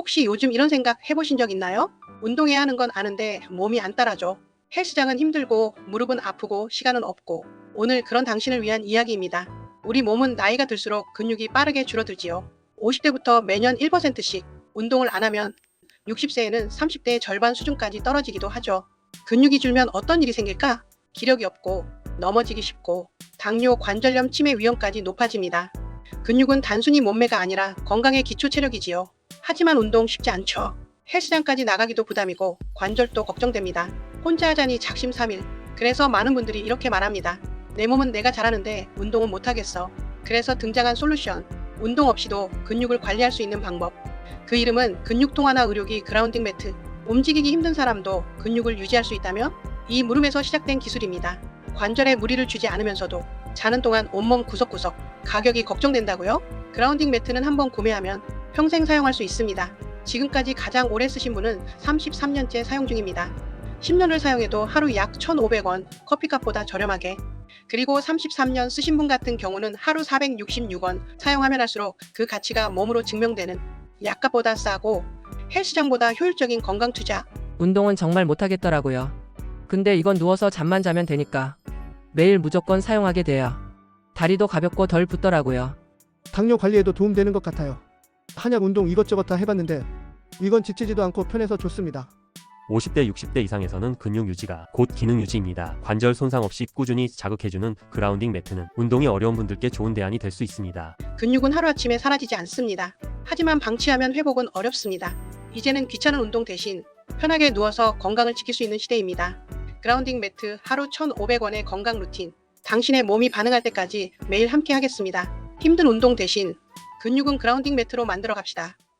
혹시 요즘 이런 생각 해보신 적 있나요? 운동해야 하는 건 아는데 몸이 안 따라줘. 헬스장은 힘들고 무릎은 아프고 시간은 없고 오늘 그런 당신을 위한 이야기입니다. 우리 몸은 나이가 들수록 근육이 빠르게 줄어들지요. 50대부터 매년 1%씩 운동을 안 하면 60세에는 30대의 절반 수준까지 떨어지기도 하죠. 근육이 줄면 어떤 일이 생길까? 기력이 없고 넘어지기 쉽고 당뇨, 관절염, 치매 위험까지 높아집니다. 근육은 단순히 몸매가 아니라 건강의 기초 체력이지요. 하지만 운동 쉽지 않죠. 헬스장까지 나가기도 부담이고 관절도 걱정됩니다. 혼자 하자니 작심삼일. 그래서 많은 분들이 이렇게 말합니다. 내 몸은 내가 잘하는데 운동은 못하겠어. 그래서 등장한 솔루션. 운동 없이도 근육을 관리할 수 있는 방법. 그 이름은 근육 통하나 의료기 그라운딩 매트. 움직이기 힘든 사람도 근육을 유지할 수 있다면 이 물음에서 시작된 기술입니다. 관절에 무리를 주지 않으면서도 자는 동안 온몸 구석구석 가격이 걱정된다고요? 그라운딩 매트는 한번 구매하면 평생 사용할 수 있습니다. 지금까지 가장 오래 쓰신 분은 33년째 사용 중입니다. 10년을 사용해도 하루 약 1,500원, 커피값보다 저렴하게. 그리고 33년 쓰신 분 같은 경우는 하루 466원 사용하면 할수록 그 가치가 몸으로 증명되는 약값보다 싸고 헬스장보다 효율적인 건강 투자. 운동은 정말 못하겠더라고요. 근데 이건 누워서 잠만 자면 되니까 매일 무조건 사용하게 돼요. 다리도 가볍고 덜 붓더라고요. 당뇨 관리에도 도움되는 것 같아요. 한약 운동 이것저것 다 해봤는데 이건 지치지도 않고 편해서 좋습니다. 50대 60대 이상에서는 근육 유지가 곧 기능 유지입니다. 관절 손상 없이 꾸준히 자극해주는 그라운딩 매트는 운동이 어려운 분들께 좋은 대안이 될 수 있습니다. 근육은 하루아침에 사라지지 않습니다. 하지만 방치하면 회복은 어렵습니다. 이제는 귀찮은 운동 대신 편하게 누워서 건강을 지킬 수 있는 시대입니다. 그라운딩 매트 하루 1,500원의 건강 루틴. 당신의 몸이 반응할 때까지 매일 함께 하겠습니다. 힘든 운동 대신 근육은 그라운딩 매트로 만들어 갑시다.